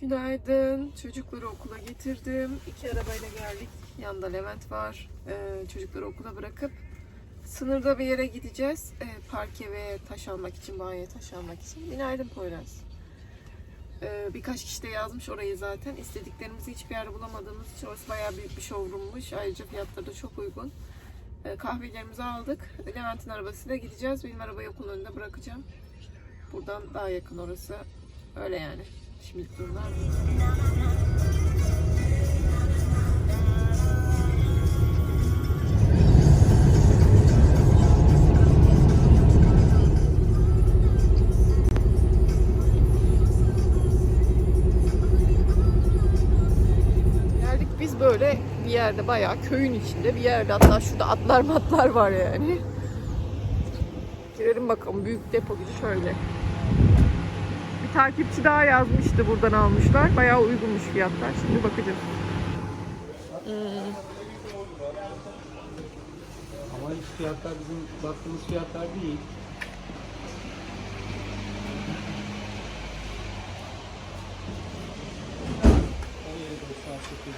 Günaydın. Çocukları okula getirdim. İki arabayla geldik. Yanında Levent var. Ee, çocukları okula bırakıp sınırda bir yere gideceğiz. Ee, parke ve taş almak için, banyoya taş almak için. Günaydın Poyraz. Ee, birkaç kişi de yazmış orayı zaten. İstediklerimizi hiçbir yerde bulamadığımız için orası bayağı büyük bir showroommuş. Ayrıca fiyatları da çok uygun. Ee, kahvelerimizi aldık. Levent'in arabasıyla gideceğiz. Benim arabayı okulun önünde bırakacağım. Buradan daha yakın orası. Öyle yani. Geldik biz böyle bir yerde bayağı köyün içinde bir yerde hatta şurada atlar matlar var yani. Girelim bakalım büyük depo gibi şöyle. Takipçi daha yazmıştı buradan almışlar. Bayağı uygunmuş fiyatlar. Şimdi bakacağız. Hmm. Ama fiyatlar bizim baktığımız fiyatlar değil.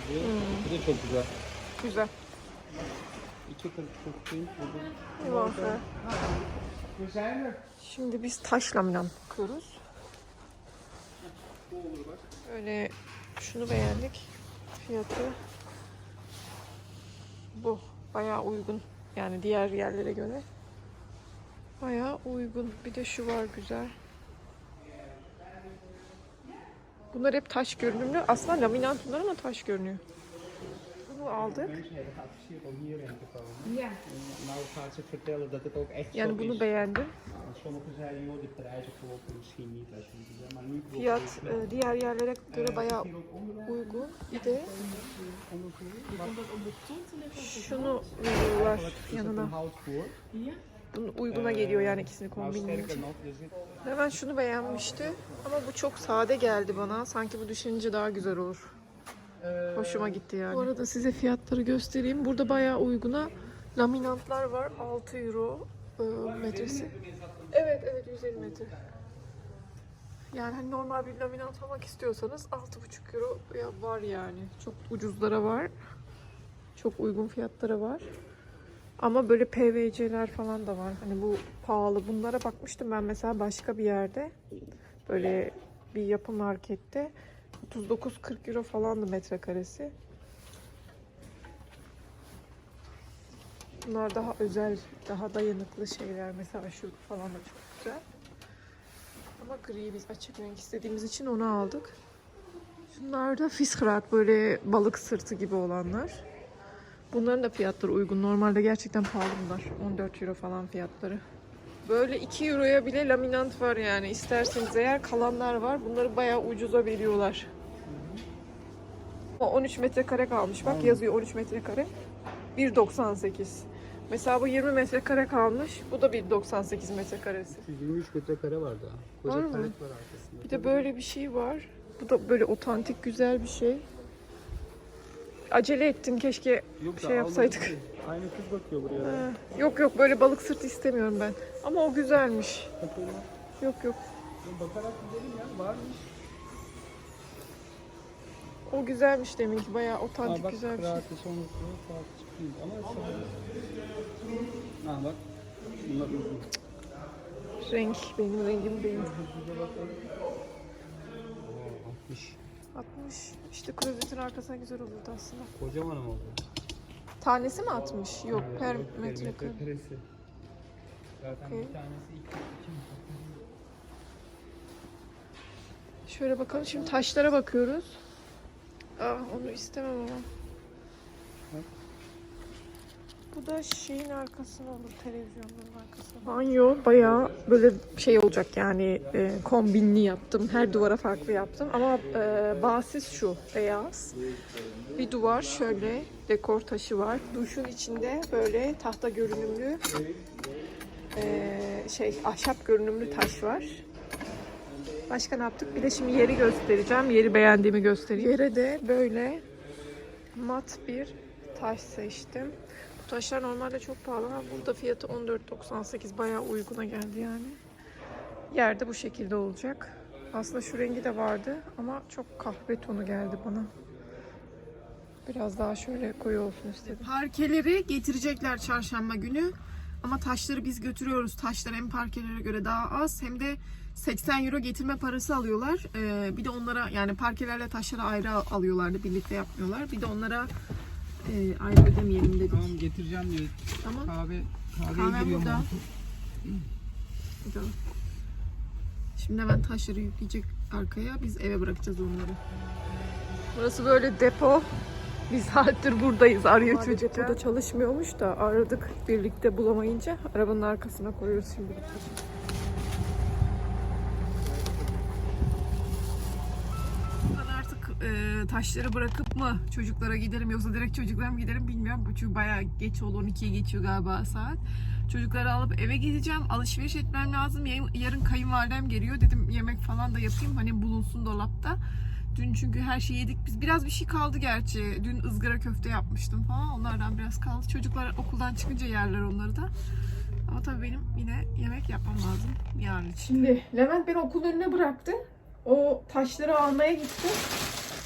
diyor. Bu da çok güzel. Güzel. 2.49 burada. Eyvallah. Şimdi biz taş laminat bakıyoruz. Öyle şunu beğendik. Fiyatı bu. Bayağı uygun. Yani diğer yerlere göre. Bayağı uygun. Bir de şu var güzel. Bunlar hep taş görünümlü. Aslında laminat bunlar ama taş görünüyor. Bunu aldık. Ja. Nou gaat ze vertellen dat het ook echt Yani zo bunu is. beğendim. Sommigen zeiden, joh, de prijzen kloppen misschien niet. Maar nu Fiyat e, diğer yerlere göre bayağı uygun. Bir de şunu veriyorlar yanına. Bunun uyguna geliyor yani ikisini zit Hemen şunu beğenmişti ama bu çok sade geldi bana. Sanki bu düşünce daha güzel olur. Hoşuma gitti yani. Bu arada size fiyatları göstereyim. Burada bayağı uyguna laminantlar var. 6 euro e, metresi. Evet evet 150 metre. Yani hani normal bir laminat almak istiyorsanız 6,5 euro var yani. Çok ucuzlara var. Çok uygun fiyatlara var. Ama böyle PVC'ler falan da var. Hani bu pahalı. Bunlara bakmıştım ben mesela başka bir yerde. Böyle bir yapı markette. 39-40 euro falandı metrekaresi. Bunlar daha özel, daha dayanıklı şeyler. Mesela şu falan da çok güzel. Ama gri biz açık renk istediğimiz için onu aldık. Şunlar da fiskrat böyle balık sırtı gibi olanlar. Bunların da fiyatları uygun. Normalde gerçekten pahalı bunlar. 14 euro falan fiyatları. Böyle 2 euroya bile laminant var yani. İsterseniz eğer kalanlar var. Bunları bayağı ucuza veriyorlar. O 13 metrekare kalmış. Bak yazıyor 13 metrekare. 1.98. Mesela bu 20 metrekare kalmış. Bu da 1.98 metrekaresi. 123 metrekare var daha. Koca Var mı? var arkasında. Bir de böyle bir şey var. Bu da böyle otantik güzel bir şey. Acele ettin keşke Yok şey yapsaydık. Aynı kız bakıyor buraya. Ha, Yok yok böyle balık sırtı istemiyorum ben. Ama o güzelmiş. Bakalım. Yok yok. Bakarak gidelim ya. Varmış. O güzelmiş demin ki bayağı Aa, otantik bak güzel bir şey. kıraatı son farklı çıkıyor. Ama sonra... Ha bak. Bunlar uzun. Renk benim rengim değil. Oo, 60. 60. İşte klozetin arkasına güzel olurdu aslında. Kocaman ama bu. Tanesi mi 60? Yok per yok, metrekare. Metrekaresi. Zaten Okey. bir tanesi 2 2 Şöyle bakalım şimdi taşlara bakıyoruz. Ah onu istemem ama. Bu da şeyin arkasına olur, televizyonların arkasına. Banyo bayağı böyle şey olacak yani e, kombinli yaptım. Her duvara farklı yaptım ama e, basis şu, beyaz. Bir duvar şöyle dekor taşı var. Duşun içinde böyle tahta görünümlü e, şey ahşap görünümlü taş var. Başka ne yaptık? Bir de şimdi yeri göstereceğim. Yeri beğendiğimi göstereyim. Yere de böyle mat bir taş seçtim. Bu taşlar normalde çok pahalı ama burada fiyatı 14.98 bayağı uyguna geldi yani. Yerde bu şekilde olacak. Aslında şu rengi de vardı ama çok kahve tonu geldi bana. Biraz daha şöyle koyu olsun istedim. Parkeleri getirecekler çarşamba günü. Ama taşları biz götürüyoruz. Taşlar hem parkelere göre daha az hem de 80 euro getirme parası alıyorlar. Ee, bir de onlara yani parkelerle taşları ayrı al- alıyorlardı. Birlikte yapmıyorlar. Bir de onlara e, ayrı ödemeyelim dedik. Tamam getireceğim diyor. Tamam. Kahve kahveye Kahve giriyorum. burada. Burada. Şimdi hemen taşları yükleyecek arkaya. Biz eve bırakacağız onları. Burası böyle depo. Bir saattir buradayız arıyor çocuk. Depoda çalışmıyormuş da aradık birlikte bulamayınca arabanın arkasına koyuyoruz şimdi. Ben artık e, taşları bırakıp mı çocuklara giderim yoksa direkt çocuklara mı giderim bilmiyorum. Çünkü bayağı geç oldu 12'ye geçiyor galiba saat. Çocukları alıp eve gideceğim. Alışveriş etmem lazım. Yarın- Yarın kayınvalidem geliyor. Dedim yemek falan da yapayım. Hani bulunsun dolapta. Dün çünkü her şeyi yedik. Biz biraz bir şey kaldı gerçi. Dün ızgara köfte yapmıştım falan. Onlardan biraz kaldı. Çocuklar okuldan çıkınca yerler onları da. Ama tabii benim yine yemek yapmam lazım yarın için. Şimdi Levent beni okulun önüne bıraktı. O taşları almaya gitti.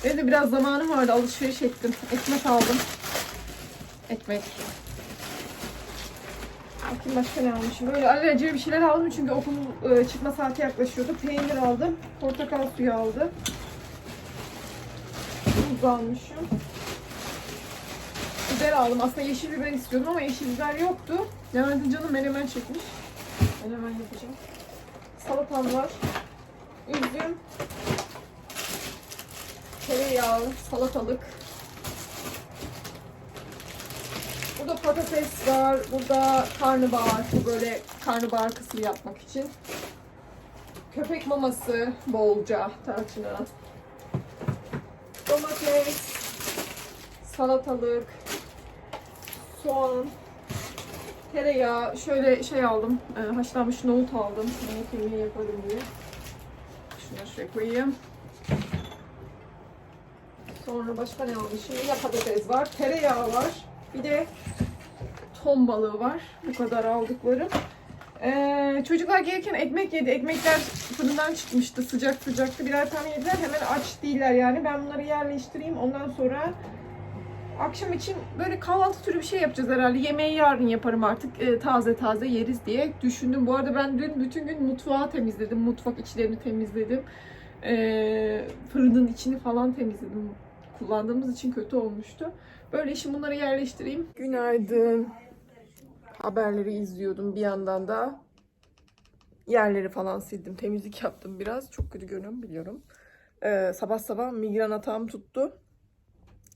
Benim de biraz zamanım vardı. Alışveriş ettim. Ekmek aldım. Ekmek. Bakayım başka ne almışım. Böyle alelacele bir şeyler aldım çünkü okul e, çıkma saati yaklaşıyordu. Peynir aldım. Portakal suyu aldım. Tuz almışım. Biber aldım. Aslında yeşil biber istiyordum ama yeşil biber yoktu. Levent'in canı menemen çekmiş. Menemen yapacağım. Salatam var. Üzüm. Tereyağı, salatalık. Burada patates var. Burada karnabahar. Bu böyle karnabahar kısmı yapmak için. Köpek maması bolca tarçına. Domates. Salatalık. Soğan. Tereyağı. Şöyle şey aldım. e, haşlanmış nohut aldım. Nohut yemeği yaparım diye. Şunu şuraya koyayım. Sonra başka ne almışım? Yine patates var. Tereyağı var. Bir de ton balığı var. Bu kadar aldıklarım. Ee, çocuklar gelirken ekmek yedi. Ekmekler fırından çıkmıştı. Sıcak sıcaktı. Birer tane yediler. Hemen aç değiller yani. Ben bunları yerleştireyim. Ondan sonra akşam için böyle kahvaltı türü bir şey yapacağız herhalde. Yemeği yarın yaparım artık. Ee, taze taze yeriz diye düşündüm. Bu arada ben dün bütün gün mutfağı temizledim. Mutfak içlerini temizledim. Ee, fırının içini falan temizledim. Kullandığımız için kötü olmuştu. Böyle şimdi bunları yerleştireyim. Günaydın. Haberleri izliyordum bir yandan da. Yerleri falan sildim. Temizlik yaptım biraz. Çok kötü görünüyorum biliyorum. Ee, sabah sabah migren atağım tuttu.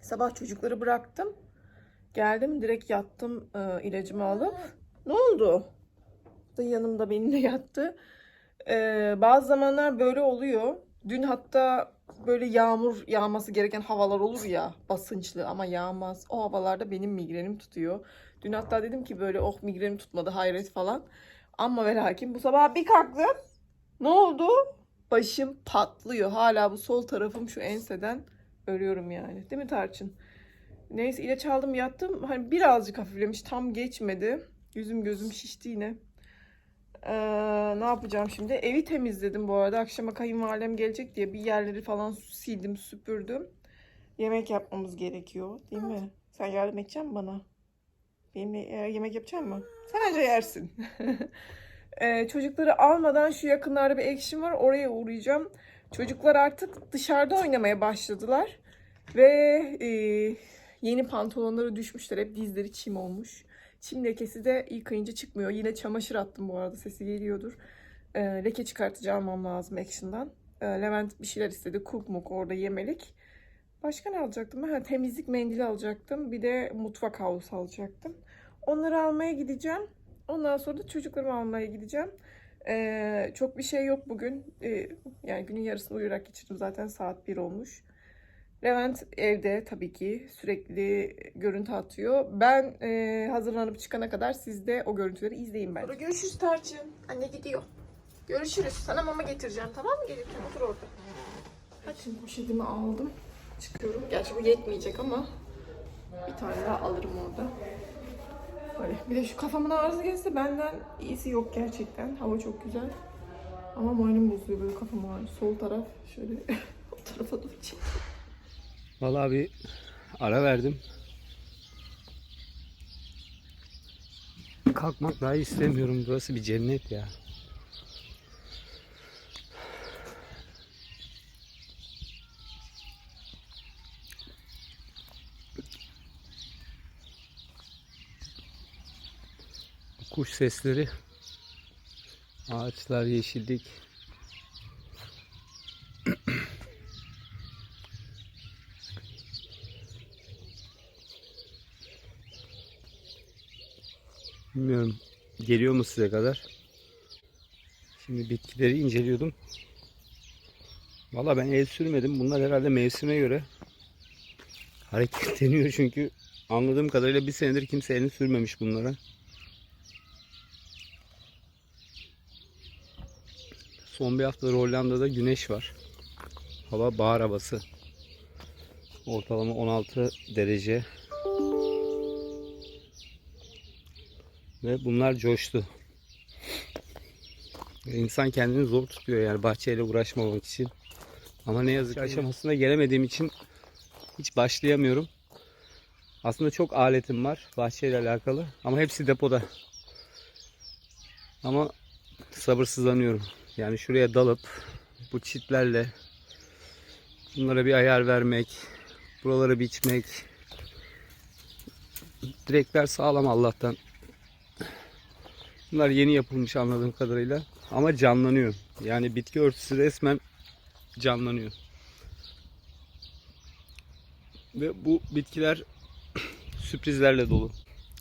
Sabah çocukları bıraktım. Geldim direkt yattım e, ilacımı alıp. Ne oldu? Da yanımda benimle yattı. Ee, bazı zamanlar böyle oluyor. Dün hatta böyle yağmur yağması gereken havalar olur ya basınçlı ama yağmaz. O havalarda benim migrenim tutuyor. Dün hatta dedim ki böyle oh migrenim tutmadı hayret falan. Ama ve lakin bu sabah bir kalktım. Ne oldu? Başım patlıyor. Hala bu sol tarafım şu enseden ölüyorum yani. Değil mi Tarçın? Neyse ilaç aldım yattım. Hani birazcık hafiflemiş. Tam geçmedi. Yüzüm gözüm şişti yine. Ee, ne yapacağım şimdi? Evi temizledim bu arada. Akşama kayınvalidem gelecek diye bir yerleri falan sildim, süpürdüm. Yemek yapmamız gerekiyor, değil mi? Sen yardım edecek misin bana? Benimle e, yemek yapacak mısın? Sen önce yersin. Ee, çocukları almadan şu yakınlarda bir ekşim var. Oraya uğrayacağım. Çocuklar artık dışarıda oynamaya başladılar. Ve e, yeni pantolonları düşmüşler. Hep dizleri çim olmuş. Çim lekesi de yıkayınca çıkmıyor. Yine çamaşır attım bu arada sesi geliyordur. Ee, leke çıkartıcı almam lazım Action'dan. Ee, Levent bir şeyler istedi. Cook muk orada yemelik. Başka ne alacaktım? Ha, temizlik mendili alacaktım. Bir de mutfak havlusu alacaktım. Onları almaya gideceğim. Ondan sonra da çocuklarımı almaya gideceğim. Ee, çok bir şey yok bugün. Ee, yani günün yarısını uyuyarak geçirdim. Zaten saat 1 olmuş. Levent evde tabii ki sürekli görüntü atıyor. Ben e, hazırlanıp çıkana kadar siz de o görüntüleri izleyin bence. Görüşürüz Tarçın. Anne gidiyor. Görüşürüz. Sana mama getireceğim tamam mı? Gelirken otur orada. Hadi şimdi poşetimi aldım. Çıkıyorum. Gerçi bu yetmeyecek ama bir tane daha alırım orada. Böyle. Bir de şu kafamın ağrısı gelse benden iyisi yok gerçekten. Hava çok güzel. Ama moralim bozuyor böyle kafam ağrıyor. Sol taraf şöyle o tarafa doğru çek. Vallahi bir ara verdim. Kalkmak dahi istemiyorum. Burası bir cennet ya. Kuş sesleri, ağaçlar, yeşillik. Bilmiyorum geliyor mu size kadar. Şimdi bitkileri inceliyordum. Valla ben el sürmedim. Bunlar herhalde mevsime göre hareketleniyor çünkü anladığım kadarıyla bir senedir kimse elini sürmemiş bunlara. Son bir haftadır Hollanda'da güneş var. Hava bahar havası. Ortalama 16 derece. Ve bunlar coştu. İnsan kendini zor tutuyor yani bahçeyle uğraşmamak için. Ama ne yazık ki aşamasına gelemediğim için hiç başlayamıyorum. Aslında çok aletim var bahçeyle alakalı ama hepsi depoda. Ama sabırsızlanıyorum. Yani şuraya dalıp bu çitlerle bunlara bir ayar vermek, buraları biçmek. Direkler sağlam Allah'tan. Bunlar yeni yapılmış anladığım kadarıyla. Ama canlanıyor. Yani bitki örtüsü resmen canlanıyor. Ve bu bitkiler sürprizlerle dolu.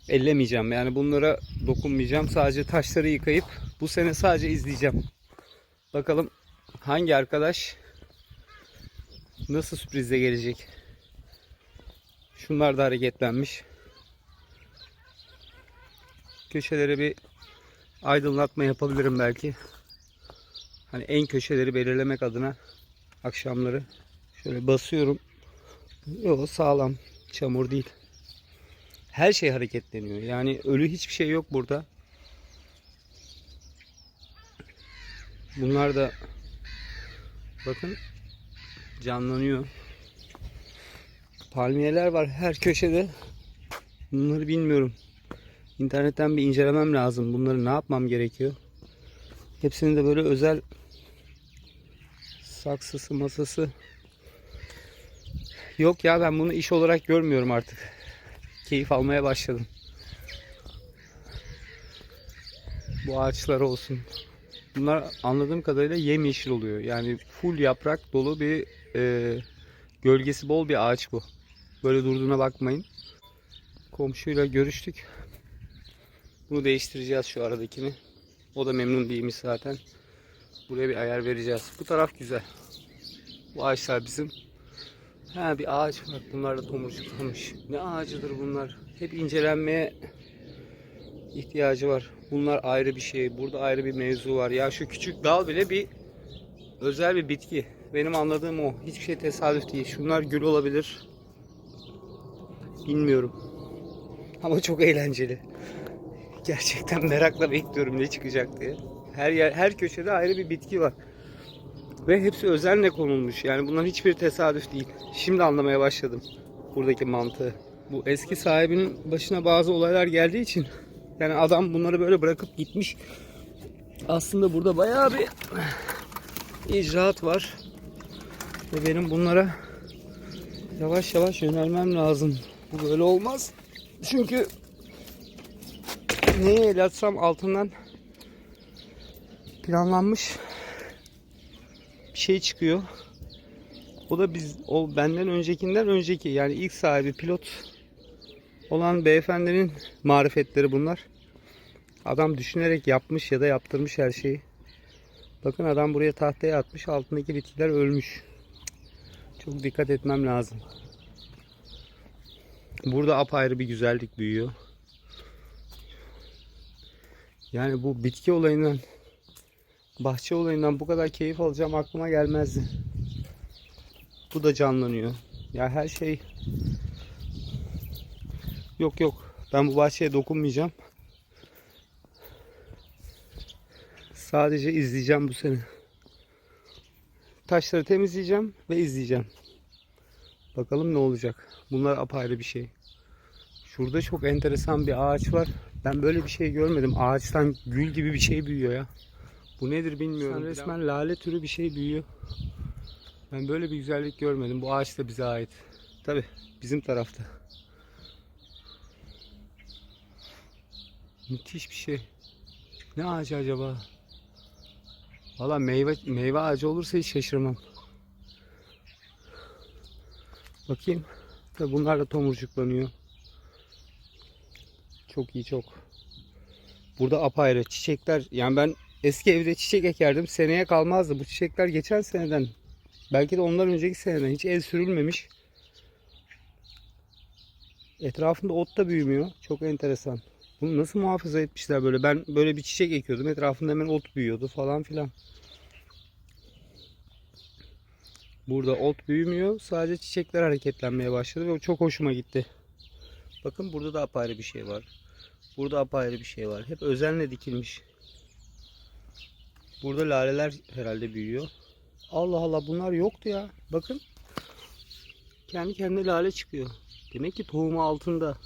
Ellemeyeceğim yani bunlara dokunmayacağım. Sadece taşları yıkayıp bu sene sadece izleyeceğim. Bakalım hangi arkadaş nasıl sürprizle gelecek. Şunlar da hareketlenmiş. Köşelere bir aydınlatma yapabilirim belki. Hani en köşeleri belirlemek adına akşamları şöyle basıyorum. Yok sağlam. Çamur değil. Her şey hareketleniyor. Yani ölü hiçbir şey yok burada. Bunlar da bakın canlanıyor. Palmiyeler var her köşede. Bunları bilmiyorum. İnternetten bir incelemem lazım. Bunları ne yapmam gerekiyor? Hepsinin de böyle özel saksısı, masası yok ya ben bunu iş olarak görmüyorum artık. Keyif almaya başladım. Bu ağaçlar olsun. Bunlar anladığım kadarıyla yemyeşil oluyor. Yani full yaprak dolu bir e, gölgesi bol bir ağaç bu. Böyle durduğuna bakmayın. Komşuyla görüştük. Bunu değiştireceğiz şu aradakini. O da memnun değilmiş zaten. Buraya bir ayar vereceğiz. Bu taraf güzel. Bu ağaçlar bizim. Ha bir ağaç var. Bunlar da tomurcuklamış. Ne ağacıdır bunlar? Hep incelenmeye ihtiyacı var. Bunlar ayrı bir şey. Burada ayrı bir mevzu var. Ya şu küçük dal bile bir özel bir bitki. Benim anladığım o. Hiçbir şey tesadüf değil. Şunlar gül olabilir. Bilmiyorum. Ama çok eğlenceli. Gerçekten merakla bekliyorum ne çıkacak diye. Her yer, her köşede ayrı bir bitki var. Ve hepsi özenle konulmuş. Yani bunların hiçbir tesadüf değil. Şimdi anlamaya başladım buradaki mantığı. Bu eski sahibinin başına bazı olaylar geldiği için yani adam bunları böyle bırakıp gitmiş. Aslında burada bayağı bir icraat var. Ve benim bunlara yavaş yavaş yönelmem lazım. Bu böyle olmaz. Çünkü neye el atsam altından planlanmış bir şey çıkıyor. O da biz o benden öncekinden önceki yani ilk sahibi pilot olan beyefendinin marifetleri bunlar. Adam düşünerek yapmış ya da yaptırmış her şeyi. Bakın adam buraya tahtaya atmış. Altındaki bitkiler ölmüş. Çok dikkat etmem lazım. Burada apayrı bir güzellik büyüyor. Yani bu bitki olayından bahçe olayından bu kadar keyif alacağım aklıma gelmezdi. Bu da canlanıyor. Ya her şey Yok yok. Ben bu bahçeye dokunmayacağım. Sadece izleyeceğim bu sene. Taşları temizleyeceğim ve izleyeceğim. Bakalım ne olacak. Bunlar apayrı bir şey. Şurada çok enteresan bir ağaç var. Ben böyle bir şey görmedim. Ağaçtan gül gibi bir şey büyüyor ya. Bu nedir bilmiyorum. resmen lale türü bir şey büyüyor. Ben böyle bir güzellik görmedim. Bu ağaç da bize ait. Tabi bizim tarafta. Müthiş bir şey. Ne ağacı acaba? Valla meyve meyve ağacı olursa hiç şaşırmam. Bakayım. Tabi bunlar da tomurcuklanıyor. Çok iyi çok. Burada apayrı çiçekler. Yani ben eski evde çiçek ekerdim. Seneye kalmazdı. Bu çiçekler geçen seneden. Belki de ondan önceki seneden. Hiç el sürülmemiş. Etrafında ot da büyümüyor. Çok enteresan. Bunu nasıl muhafaza etmişler böyle? Ben böyle bir çiçek ekiyordum. Etrafında hemen ot büyüyordu falan filan. Burada ot büyümüyor. Sadece çiçekler hareketlenmeye başladı ve çok hoşuma gitti. Bakın burada da apayrı bir şey var. Burada apayrı bir şey var. Hep özenle dikilmiş. Burada laleler herhalde büyüyor. Allah Allah bunlar yoktu ya. Bakın. Kendi kendine lale çıkıyor. Demek ki tohumu altında.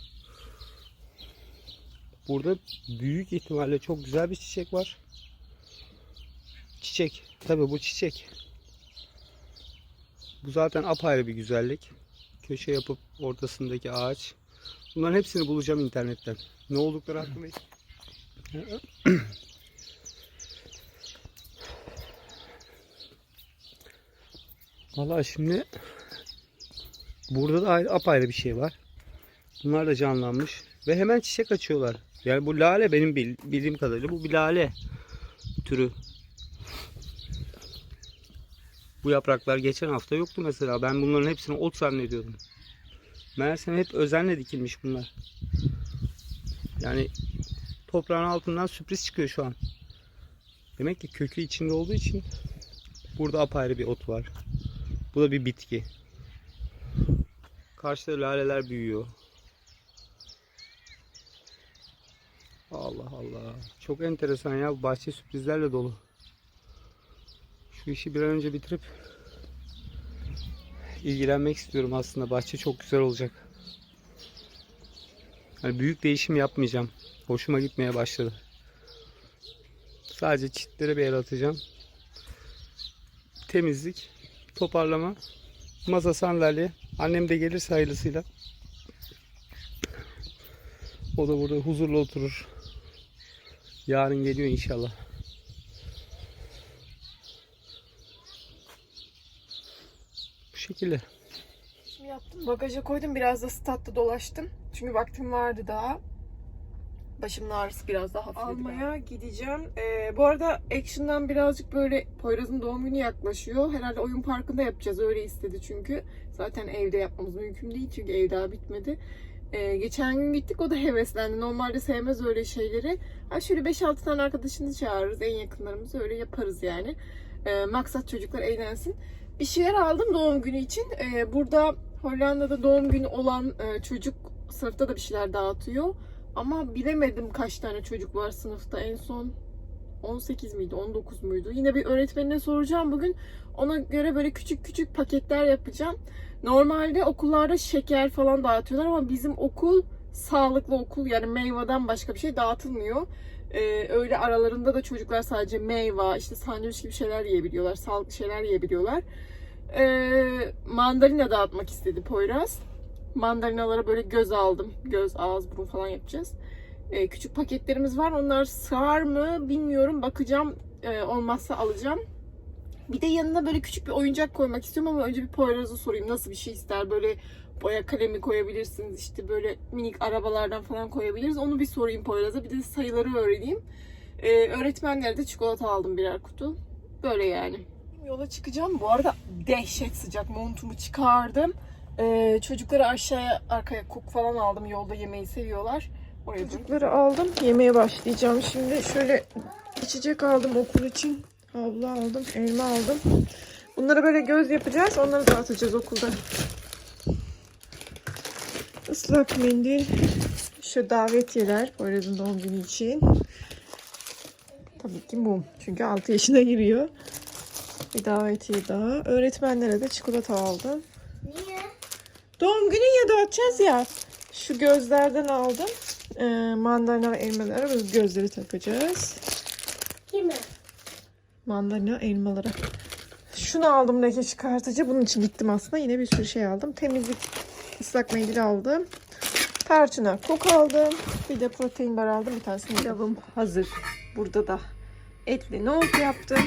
Burada büyük ihtimalle çok güzel bir çiçek var. Çiçek. Tabi bu çiçek. Bu zaten apayrı bir güzellik. Köşe yapıp ortasındaki ağaç. Bunların hepsini bulacağım internetten. Ne oldukları hakkında. Valla şimdi burada da ayrı, apayrı bir şey var. Bunlar da canlanmış ve hemen çiçek açıyorlar. Yani bu lale benim bil- bildiğim kadarıyla bu bir lale türü. Bu yapraklar geçen hafta yoktu mesela. Ben bunların hepsini ot zannediyordum. Meğersem hep özenle dikilmiş bunlar. Yani toprağın altından sürpriz çıkıyor şu an. Demek ki kökü içinde olduğu için burada apayrı bir ot var. Bu da bir bitki. Karşıda laleler büyüyor. Allah Allah. Çok enteresan ya. Bahçe sürprizlerle dolu. Şu işi bir an önce bitirip ilgilenmek istiyorum aslında. Bahçe çok güzel olacak. Yani büyük değişim yapmayacağım. Hoşuma gitmeye başladı. Sadece çitlere bir el atacağım. Temizlik, toparlama, masa sandalye. Annem de gelirse hayırlısıyla. O da burada huzurlu oturur. Yarın geliyor inşallah. Bu şekilde. Şimdi yaptım. Bagaja koydum. Biraz da statta dolaştım. Çünkü vaktim vardı daha. Başımın ağrısı biraz daha hafifledi. Almaya gideceğim. Ee, bu arada Action'dan birazcık böyle Poyraz'ın doğum günü yaklaşıyor. Herhalde oyun parkında yapacağız. Öyle istedi çünkü. Zaten evde yapmamız mümkün değil. Çünkü ev daha bitmedi. Ee, geçen gün gittik. O da heveslendi. Normalde sevmez öyle şeyleri. Ha şöyle 5-6 tane arkadaşını çağırırız. En yakınlarımızı öyle yaparız yani. Ee, maksat çocuklar eğlensin. Bir şeyler aldım doğum günü için. Ee, burada Hollanda'da doğum günü olan e, çocuk sınıfta da bir şeyler dağıtıyor. Ama bilemedim kaç tane çocuk var sınıfta. En son 18 miydi, 19 muydu? Yine bir öğretmenine soracağım bugün. Ona göre böyle küçük küçük paketler yapacağım. Normalde okullarda şeker falan dağıtıyorlar ama bizim okul sağlıklı okul. Yani meyveden başka bir şey dağıtılmıyor. Ee, öyle aralarında da çocuklar sadece meyve, işte sandviç gibi şeyler yiyebiliyorlar. Sağlıklı şeyler yiyebiliyorlar. Ee, mandalina dağıtmak istedi Poyraz. Mandalinalara böyle göz aldım. Göz, ağız, burun falan yapacağız. Ee, küçük paketlerimiz var. Onlar sığar mı bilmiyorum. Bakacağım. Ee, olmazsa alacağım. Bir de yanına böyle küçük bir oyuncak koymak istiyorum ama önce bir Poyraz'a sorayım nasıl bir şey ister. Böyle boya kalemi koyabilirsiniz. işte böyle minik arabalardan falan koyabiliriz. Onu bir sorayım Poyraz'a. Bir de sayıları öğreneyim. Ee, öğretmenlere de çikolata aldım birer kutu. Böyle yani. Yola çıkacağım. Bu arada dehşet sıcak. Montumu çıkardım. Ee, çocukları aşağıya arkaya kuk falan aldım. Yolda yemeği seviyorlar. Çocukları aldım. Yemeğe başlayacağım. Şimdi şöyle içecek aldım okul için. Havlu aldım. Elma aldım. Bunları böyle göz yapacağız. Onları dağıtacağız okulda. Islak mendil. Şu davetiyeler. Poyraz'ın doğum günü için. Tabii ki mum. Çünkü 6 yaşına giriyor. Bir davetiye daha. Öğretmenlere de çikolata aldım. Niye? Doğum günü ya dağıtacağız ya. Şu gözlerden aldım. Ee, mandalina ve elmalara bu gözleri takacağız. Kime? Mandalina elmalara. Şunu aldım leke çıkartıcı. Bunun için gittim aslında. Yine bir sürü şey aldım. Temizlik ıslak mendil aldım. Tarçına kok aldım. Bir de protein bar aldım. Bir tanesini pilavım hazır. Burada da etli nohut yaptım.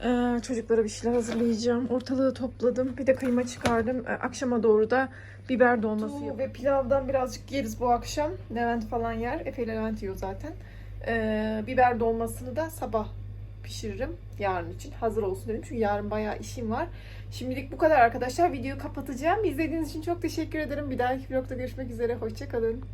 Ee, çocuklara bir şeyler hazırlayacağım. Ortalığı topladım. Bir de kıyma çıkardım. Ee, akşama doğru da biber dolması yapıyorum. Ve pilavdan birazcık yeriz bu akşam. Levent falan yer. Efe ile Levent yiyor zaten. Ee, biber dolmasını da sabah pişiririm yarın için. Hazır olsun dedim. Çünkü yarın bayağı işim var. Şimdilik bu kadar arkadaşlar. Videoyu kapatacağım. İzlediğiniz için çok teşekkür ederim. Bir dahaki vlogda görüşmek üzere. Hoşçakalın.